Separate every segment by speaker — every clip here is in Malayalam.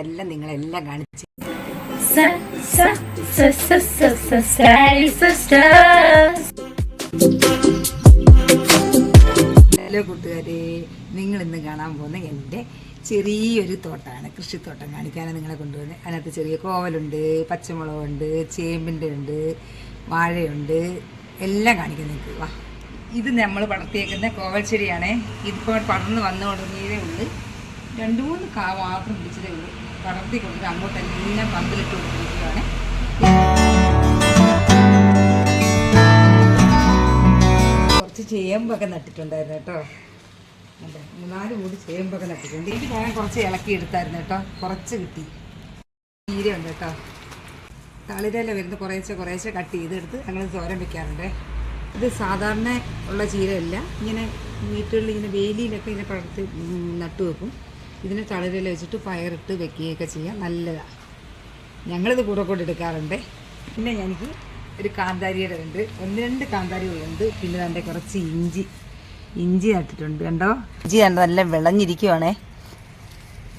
Speaker 1: എല്ലാം കാണിച്ച് ഹലോ കൂട്ടുകാരെ നിങ്ങൾ ഇന്ന് കാണാൻ പോകുന്ന എന്റെ ചെറിയൊരു തോട്ടമാണ് കൃഷിത്തോട്ടം കാണിക്കാനാണ് നിങ്ങളെ കൊണ്ടുവന്നത് അതിനകത്ത് ചെറിയ കോവലുണ്ട് പച്ചമുളകുണ്ട് ചേമ്പിന്റെ ഉണ്ട് വാഴയുണ്ട് എല്ലാം കാണിക്കാൻ നിങ്ങൾക്ക്. വാ. ഇത് നമ്മൾ വളർത്തിയേക്കുന്ന കോവൽ ചെടിയാണേ. ഇതിപ്പോൾ പടർന്ന് വന്നു തുടങ്ങിയതേ ഉള്ളൂ. രണ്ട് മൂന്ന് കാ മാത്രം പിടിച്ചതേ ഉള്ളൂ. പടർത്തി കൊടുത്തിട്ട് അങ്ങോട്ടെല്ലാം പന്തലിട്ട് കൊടുത്തിരിക്കുകയാണ്. കുറച്ച് ചേമ്പൊക്കെ നട്ടിട്ടുണ്ടായിരുന്നു കേട്ടോ. അതെ മൂന്നാൽ കൂടി ചേമ്പൊക്കെ നട്ടിട്ടുണ്ട്. എനിക്ക് ഞാൻ കുറച്ച് ഇളക്കി എടുത്തായിരുന്നു കേട്ടോ. കുറച്ച് കിട്ടി. തീരെ ഉണ്ട് കേട്ടോ. തളിരല വരുന്ന കുറേശ്ശെ കുറേശ്ശെ കട്ട് ചെയ്തെടുത്ത് ഞങ്ങൾ തോരൻ വെക്കാറുണ്ട്. ഇത് സാധാരണ ഉള്ള ചീരയല്ല. ഇങ്ങനെ വീട്ടുകളിൽ ഇങ്ങനെ വേലിയിലൊക്കെ ഇങ്ങനെ പടർത്തി നട്ടുവെക്കും. നട്ടു വെക്കും ഇതിനെ തളരിൽ വെച്ചിട്ട് പയറിട്ട് വെക്കുകയൊക്കെ ചെയ്യാം. നല്ലതാണ് ഞങ്ങളിത് കൂടെ കൂടെ എടുക്കാറുണ്ട്. പിന്നെ എനിക്ക് ഒരു കാന്താരിയുടെ ഉണ്ട്. ഒന്ന് രണ്ട് കാന്താരികളുണ്ട് പിന്നെ എന്റെ കുറച്ച് ഇഞ്ചി. ഇഞ്ചി നട്ടിട്ടുണ്ട് കണ്ടോ? ഇഞ്ചി കണ്ടോ നല്ല വിളഞ്ഞിരിക്കുവാണേ.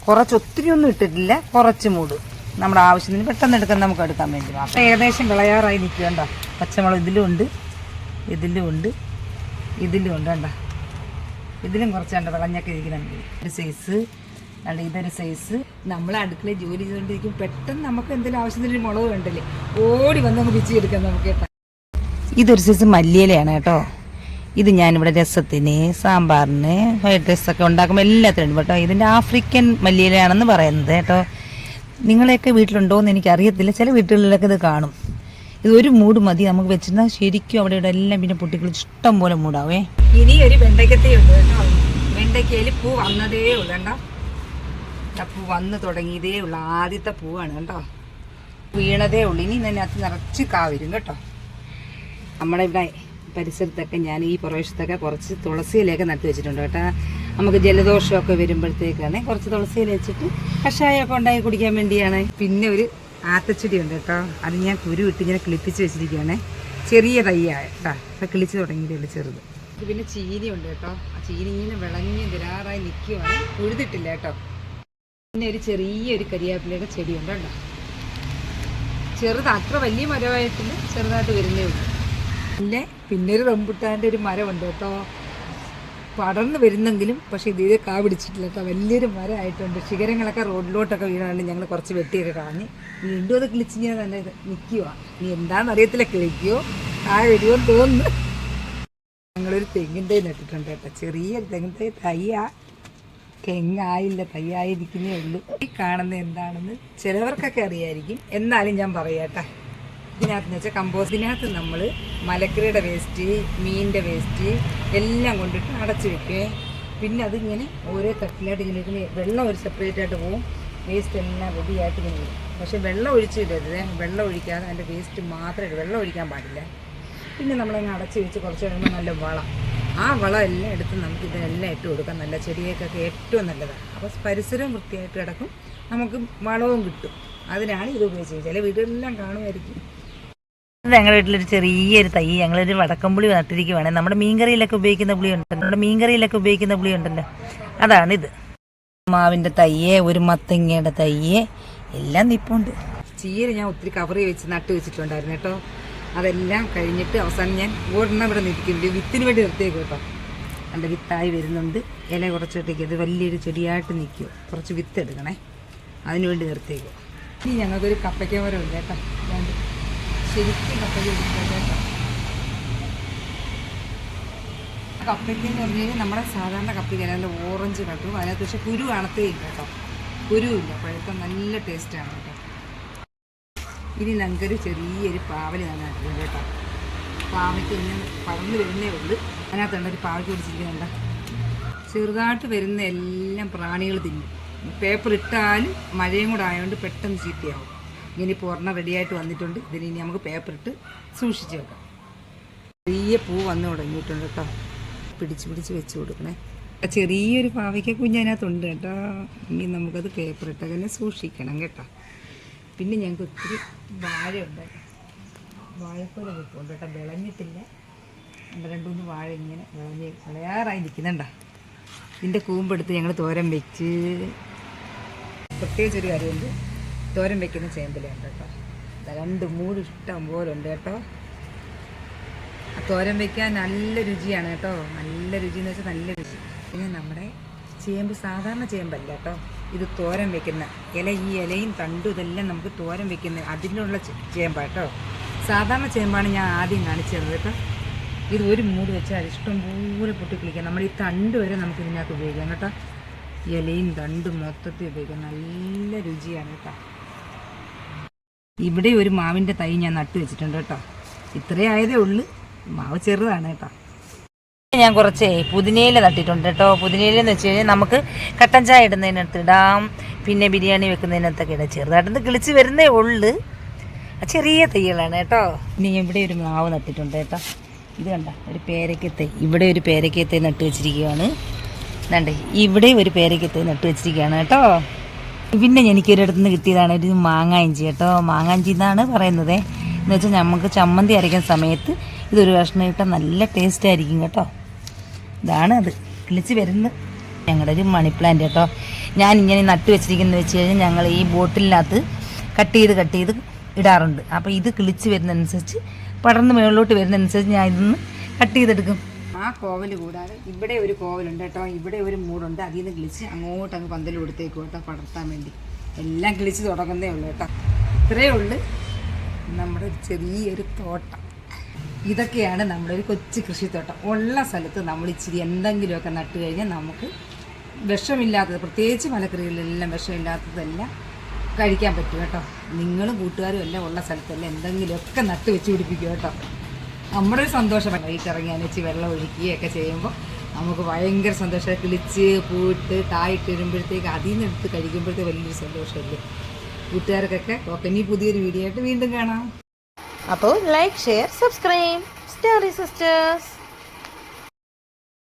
Speaker 1: കുറച്ച് ഒത്തിരി ഒന്നും ഇട്ടിട്ടില്ല. കുറച്ച് മൂട്. നമ്മുടെ ആവശ്യത്തിന് പെട്ടെന്ന് എടുക്കാൻ നമുക്ക് എടുക്കാൻ വേണ്ടി മാത്രം. ഏകദേശം വിളയാറായി നിൽക്കുക കണ്ടോ? പച്ചമുളക് ഇതിലും ഉണ്ട്. ഇതിലും ഉണ്ട്. ഇതിലും ഉണ്ട് കണ്ട? ഇതിലും കുറച്ച് കണ്ട? വിളഞ്ഞൊക്കെ ഇരിക്കുന്നുണ്ട്. ഒരു സൈസ് അല്ല ഇതൊരു സൈസ് നമ്മൾ അടുക്കളയിൽ ജോലി ചെയ്തുകൊണ്ടിരിക്കും പെട്ടെന്ന് നമുക്ക് എന്തെങ്കിലും ആവശ്യത്തിന് മുളക് വേണ്ടല്ലേ ഓടി വന്ന് നമുക്ക് പിച്ചി എടുക്കാം നമുക്ക്. ഇതൊരു സൈസ് മല്ലിയിലയാണ് കേട്ടോ. ഇത് ഞാനിവിടെ രസത്തിന് സാമ്പാറിന് ഫ്രൈഡ് റൈസ് ഒക്കെ ഉണ്ടാക്കുമ്പോൾ എല്ലാത്തിനും കേട്ടോ. ഇതിന്റെ ആഫ്രിക്കൻ മല്ലിയിലയാണെന്ന് പറയുന്നത് കേട്ടോ. നിങ്ങളെയൊക്കെ എന്ന് എനിക്കറിയത്തില്ല. ചില വീട്ടുകളിലൊക്കെ ഇത് കാണും. ഇത് ഒരു മൂട് മതി. നമുക്ക് വെച്ചിരുന്നാൽ ശരിക്കും അവിടെ ഇവിടെ എല്ലാം പിന്നെ പൊട്ടിക്കളി ഇഷ്ടം പോലെ മൂടാവേ. ഇനി ഒരു വെണ്ടയ്ക്കത്തേ ഉണ്ട് കേട്ടോ. വെണ്ടയ്ക്കയിൽ പൂ വന്നതേ ഉള്ളൂ. കണ്ടോ? ആ പൂ വന്ന് തുടങ്ങിയതേ ഉള്ളൂ ആദ്യത്തെ പൂവാണ് കേട്ടോ. വീണതേ ഉള്ളു. ഇനി ഇതിനകത്ത് നിറച്ച് കാവരും കേട്ടോ. നമ്മുടെ ഇവിടെ പരിസരത്തൊക്കെ ഞാൻ ഈ പ്രവേശത്തൊക്കെ കുറച്ച് തുളസിയിലൊക്കെ നട്ടു വെച്ചിട്ടുണ്ട് കേട്ടോ. നമുക്ക് ജലദോഷമൊക്കെ വരുമ്പോഴത്തേക്കാണ് കുറച്ച് തുളസിയില വെച്ചിട്ട് കഷായമൊക്കെ ഉണ്ടാക്കി കുടിക്കാൻ വേണ്ടിയാണ്. പിന്നെ ഒരു ആത്തച്ചെടി ഉണ്ട് കേട്ടോ. അത് ഞാൻ കുരു ഇട്ട് ഇങ്ങനെ കിളിപ്പിച്ച് വെച്ചിരിക്കുകയാണ്. ചെറിയ തയ്യാ കേട്ടോ. അപ്പം കിളിച്ച് തുടങ്ങിയതേ ചെറുത്. പിന്നെ ചീനി ഉണ്ട് കേട്ടോ. ആ ചീനി ഇങ്ങനെ വിളഞ്ഞ് വിരാറായി നിൽക്കുവാണ്. ഉഴുതിട്ടില്ല കേട്ടോ. പിന്നെ ഒരു ചെറിയൊരു കരിയാപ്പിലയുടെ ചെടിയുണ്ട് കേട്ടോ. ചെറുത് അത്ര വലിയ മരമായിട്ടില്ല ചെറുതായിട്ട് വരുന്നേ ഉള്ളൂ. പിന്നെ പിന്നെ ഒരു റംബുട്ടാന്റെ ഒരു മരമുണ്ട് കേട്ടോ. പടർന്ന് വരുന്നെങ്കിലും പക്ഷേ ഇത് കാ പിടിച്ചിട്ടില്ല കേട്ടോ. വലിയൊരു മരമായിട്ടുണ്ട്. ശിഖരങ്ങളൊക്കെ റോഡിലോട്ടൊക്കെ വീണാണ് ഞങ്ങൾ കുറച്ച് വെട്ടിയൊക്കെ കളഞ്ഞ് വീണ്ടും അത് കിളിച്ചിങ്ങനെ തന്നെ നിൽക്കുക നീ എന്താണെന്ന് അറിയത്തില്ല കിളിക്കുകയോ ആ വരുമോ തോന്നുന്നു. ഞങ്ങളൊരു തെങ്ങിൻ തൈ നട്ടിട്ടുണ്ട് കേട്ടോ. ചെറിയ തെങ്ങിൻ തൈ തയ്യാ തെങ്ങായില്ല പയ്യായിരിക്കുന്നേ ഉള്ളൂ. ഈ കാണുന്ന എന്താണെന്ന് ചിലവർക്കൊക്കെ അറിയായിരിക്കും. എന്നാലും ഞാൻ പറയട്ടെ ഇതിനകത്ത് വെച്ചാൽ കമ്പോസ്റ്റിനകത്ത് നമ്മൾ മലക്കറിയുടെ വേസ്റ്റ് മീനിന്റെ വേസ്റ്റ് എല്ലാം കൊണ്ടിട്ട് അടച്ച് വെക്കുവേ. പിന്നെ അതിങ്ങനെ ഓരോ തട്ടിലായിട്ട് ഇങ്ങനെ ഇങ്ങനെ വെള്ളം ഒരു സെപ്പറേറ്റ് ആയിട്ട് പോവും. വേസ്റ്റ് എല്ലാം റെഡിയായിട്ട് ഇങ്ങനെ വരും. പക്ഷേ വെള്ളം ഒഴിച്ചിടരുത് വെള്ളം ഒഴിക്കാതെ അതിന്റെ വേസ്റ്റ് മാത്രമേ. വെള്ളം ഒഴിക്കാൻ പാടില്ല. പിന്നെ നമ്മളങ്ങ് അടച്ച് വെച്ച് കുറച്ച് കഴിയുമ്പോൾ നല്ല വളം. ആ വളം എല്ലാം എടുത്ത് നമുക്ക് ഇതെല്ലാം ഇട്ട് കൊടുക്കാം. നല്ല ചെടിയേക്കൊക്കെ ഏറ്റവും നല്ലതാണ്. അപ്പോൾ പരിസരം വൃത്തിയായിട്ട് കിടക്കും. നമുക്ക് വളവും കിട്ടും. അതിനാണ് ഇത് ഉപയോഗിച്ചത്. ചില വീടുകളിലെല്ലാം കാണുമായിരിക്കും. ഞങ്ങളുടെ വീട്ടിലൊരു ചെറിയൊരു തൈ. ഞങ്ങളൊരു വടക്കമ്പുളി നട്ടിരിക്കുവാണ്. നമ്മുടെ മീൻകറിയിലൊക്കെ ഉപയോഗിക്കുന്ന പുളി ഉണ്ടല്ലോ നമ്മുടെ മീൻകറിയിലൊക്കെ ഉപയോഗിക്കുന്ന പുളി ഉണ്ടല്ലോ അതാണിത് മാവിന്റെ തയ്യെ ഒരു മത്തങ്ങയുടെ തയ്യെ എല്ലാം നിപ്പുണ്ട്. ചീര ഞാൻ ഒത്തിരി കവറി വെച്ച് നട്ട് വെച്ചിട്ടുണ്ടായിരുന്നു കേട്ടോ. അതെല്ലാം കഴിഞ്ഞിട്ട് അവസാനം ഞാൻ ഒരെണ്ണം ഇവിടെ നിൽക്കുന്നുണ്ട്. വിത്തിന് വേണ്ടി നിർത്തിയേക്കും കേട്ടോ. എന്റെ വിത്തായി വരുന്നുണ്ട്. ഇല കുറച്ചിട്ടേക്ക് അത് വലിയൊരു ചെടിയായിട്ട് നിൽക്കും. കുറച്ച് വിത്ത് എടുക്കണേ. അതിന് വേണ്ടി നിർത്തിയേക്കും. ഇനി ഞങ്ങൾക്കൊരു കപ്പയ്ക്ക മരം ഉണ്ട് കേട്ടോ. ശരിക്കും കപ്പയ്ക്ക് പിടിച്ചത് കേട്ടോ. എന്ന് പറഞ്ഞു കഴിഞ്ഞാൽ നമ്മുടെ സാധാരണ കപ്പയ്ക്ക് നല്ല ഓറഞ്ച് കട്ടും. അതിനകത്ത് പക്ഷേ കുരു കാണത്തേ ഇല്ല കേട്ടോ. കുരുവില്ല പഴുത്ത നല്ല ടേസ്റ്റാണ് കേട്ടോ. ഇനി ഞങ്ങൾക്കൊരു ചെറിയൊരു പാവൽ നന്നായിട്ടുണ്ട് കേട്ടോ. പാവയ്ക്ക് ഇങ്ങനെ പറന്ന് വരുന്നേ ഉള്ളൂ. അതിനകത്തുണ്ട് ഒരു പാവയ്ക്ക് പിടിച്ചിരിക്കുന്നുണ്ട് ചെറുതായിട്ട് വരുന്ന എല്ലാം പ്രാണികൾ തിന്നും. പേപ്പർ ഇട്ടാലും മഴയും കൂടെ ആയതുകൊണ്ട് പെട്ടെന്ന് ചീത്തയാവും. ഇങ്ങനെ ഇപ്പോൾ ഒരെണ്ണം റെഡിയായിട്ട് വന്നിട്ടുണ്ട്. ഇതിന് ഇനി നമുക്ക് പേപ്പർ ഇട്ട് സൂക്ഷിച്ച് വെക്കാം. ചെറിയ പൂ വന്ന് തുടങ്ങിയിട്ടുണ്ട് കേട്ടോ. പിടിച്ച് പിടിച്ച് വെച്ച് കൊടുക്കണേ. ചെറിയൊരു പാവയ്ക്ക കുഞ്ഞ് അതിനകത്തുണ്ട് കേട്ടോ. ഇനി നമുക്കത് പേപ്പർ ഇട്ട് തന്നെ സൂക്ഷിക്കണം കേട്ടോ. പിന്നെ ഞങ്ങൾക്ക് ഒത്തിരി വാഴയുണ്ട്. വാഴക്കൊല വെക്കുന്നുണ്ട് കേട്ടോ. വിളഞ്ഞിട്ടില്ല. രണ്ട് മൂന്ന് വാഴ ഇങ്ങനെ വിളഞ്ഞ് വിളയാറായി നിൽക്കുന്നുണ്ടോ. ഇതിന്റെ കൂമ്പെടുത്ത് ഞങ്ങൾ തോരൻ വെച്ച് പ്രത്യേകിച്ച് ഒരു കാര്യമുണ്ട്. തോരൻ വെക്കുന്ന ചേമ്പിലുണ്ട് കേട്ടോ. രണ്ട് മൂന്ന് ഇഷ്ടം പോലെ ഉണ്ട് കേട്ടോ. തോരൻ വെക്കാൻ നല്ല രുചിയാണ് കേട്ടോ. നല്ല രുചി എന്ന് വെച്ചാൽ നല്ല രുചി. പിന്നെ നമ്മുടെ ചേമ്പ് സാധാരണ ചേമ്പല്ല കേട്ടോ. ഇത് തോരൻ വെക്കുന്ന ഇല ഈ ഇലയും തണ്ടും ഇതെല്ലാം നമുക്ക് തോരൻ വെക്കുന്ന അതിനുള്ള ചേമ്പാണ് ചേമ്പാ കേട്ടോ സാധാരണ ചേമ്പാണ് ഞാൻ ആദ്യം കാണിച്ചു തന്നത് കേട്ടോ. ഇത് ഒരു മൂട് വെച്ചാൽ ഇഷ്ടം പോലെ പൊട്ടിക്കിളിക്കാം നമ്മൾ ഈ തണ്ട് വരെ നമുക്ക് ഇതിനകത്ത് ഉപയോഗിക്കാം കേട്ടോ. ഇലയും തണ്ടും മൊത്തത്തിൽ ഉപയോഗിക്കാം. നല്ല രുചിയാണ് കേട്ടോ. ഇവിടെ ഒരു മാവിന്റെ തൈ ഞാൻ നട്ടു വെച്ചിട്ടുണ്ട് കേട്ടോ. ഇത്രയേ ആയതേ ഉള്ളൂ. മാവ് ചെറുതാണ് കേട്ടോ. ഞാൻ കുറച്ച് പുതിനയില നട്ടിട്ടുണ്ട് കേട്ടോ. പുതിനയില എന്ന് വെച്ച് കഴിഞ്ഞാൽ നമുക്ക് കട്ടൻ ചായ ഇടുന്നതിനകത്ത് ഇടാം. പിന്നെ ബിരിയാണി വെക്കുന്നതിനകത്തൊക്കെ ഇടാം. ചെറുതായിട്ടൊന്ന് കിളിച്ച് വരുന്നേ ഉള്ളു. ചെറിയ തൈകളാണ് കേട്ടോ. ഇനി ഇവിടെ ഒരു മാവ് നട്ടിട്ടുണ്ട് കേട്ടോ. ഇത് കണ്ട ഒരു പേരയ്ക്കത്തൈ ഇവിടെ ഒരു പേരയ്ക്കത്തൈ നട്ട് വെച്ചിരിക്കുകയാണ്. കണ്ടേ ഇവിടെ ഒരു പേരയ്ക്കത്തൈ നട്ട് വെച്ചിരിക്കുകയാണ് കേട്ടോ. പിന്നെ എനിക്കൊരിടത്തു നിന്ന് കിട്ടിയതാണ് ഒരു മാങ്ങാഞ്ചി കേട്ടോ. മാങ്ങാഞ്ചി എന്നാണ് പറയുന്നത്. എന്ന് വെച്ചാൽ നമുക്ക് ചമ്മന്തി അരയ്ക്കുന്ന സമയത്ത് ഇതൊരു കഷ്ണം ഇട്ടാൽ നല്ല ടേസ്റ്റ് ആയിരിക്കും കേട്ടോ. ഇതാണ് അത് കിളിച്ച് വരുന്നത് ഞങ്ങളുടെ ഒരു മണി പ്ലാന്റ് കേട്ടോ ഞാൻ ഇങ്ങനെ നട്ട് വെച്ചിരിക്കുന്നത് വെച്ച് കഴിഞ്ഞാൽ ഞങ്ങൾ ഈ ബോട്ടിലിനകത്ത് കട്ട് ചെയ്ത് കട്ട് ചെയ്ത് ഇടാറുണ്ട്. അപ്പോൾ ഇത് കിളിച്ച് വരുന്നതനുസരിച്ച് പടർന്ന് മുകളിലോട്ട് വരുന്നതനുസരിച്ച് ഞാൻ ഇതൊന്ന് കട്ട് ചെയ്തെടുക്കും. ആ കോവൽ കൂടാതെ ഇവിടെ ഒരു കോവലുണ്ട് കേട്ടോ. ഇവിടെ ഒരു മൂടുണ്ട്. അതിൽ നിന്ന് കിളിച്ച് അങ്ങോട്ട് അങ്ങ് പന്തൽ കൊടുത്തേക്കും കേട്ടോ പടർത്താൻ വേണ്ടി. എല്ലാം കിളിച്ച് തുടങ്ങുന്നേ ഉള്ളൂ കേട്ടോ. ഇത്രയേ ഉള്ളൂ നമ്മുടെ ചെറിയൊരു തോട്ടം. ഇതൊക്കെയാണ് നമ്മുടെ ഒരു കൊച്ചു കൃഷിത്തോട്ടം. ഉള്ള സ്ഥലത്ത് നമ്മൾ ഇച്ചിരി എന്തെങ്കിലുമൊക്കെ നട്ട് കഴിഞ്ഞാൽ നമുക്ക് വിഷമില്ലാത്തത് പ്രത്യേകിച്ച് മലക്കറികളിലെല്ലാം വിഷമില്ലാത്തതെല്ലാം കഴിക്കാൻ പറ്റും കേട്ടോ. നിങ്ങളും കൂട്ടുകാരും എല്ലാം ഉള്ള സ്ഥലത്തെല്ലാം എന്തെങ്കിലുമൊക്കെ നട്ട് വെച്ച് പിടിപ്പിക്കും കേട്ടോ. നമ്മുടെ ഒരു സന്തോഷം. വൈകിട്ട് ഇറങ്ങി വെച്ച് വെള്ളം ഒഴിക്കുകയൊക്കെ ചെയ്യുമ്പോൾ നമുക്ക് ഭയങ്കര സന്തോഷം കിളിച്ച് പൂട്ട് കായിട്ട് വരുമ്പോഴത്തേക്ക് അതിൽ നിന്ന് എടുത്ത് കഴിക്കുമ്പോഴത്തേക്ക് വലിയൊരു സന്തോഷമല്ലേ. കൂട്ടുകാർക്കൊക്കെ ഓക്കെ ഇനി പുതിയൊരു വീഡിയോ ആയിട്ട് വീണ്ടും കാണാം.
Speaker 2: അപ്പോൾ like share subscribe. Starry Sisters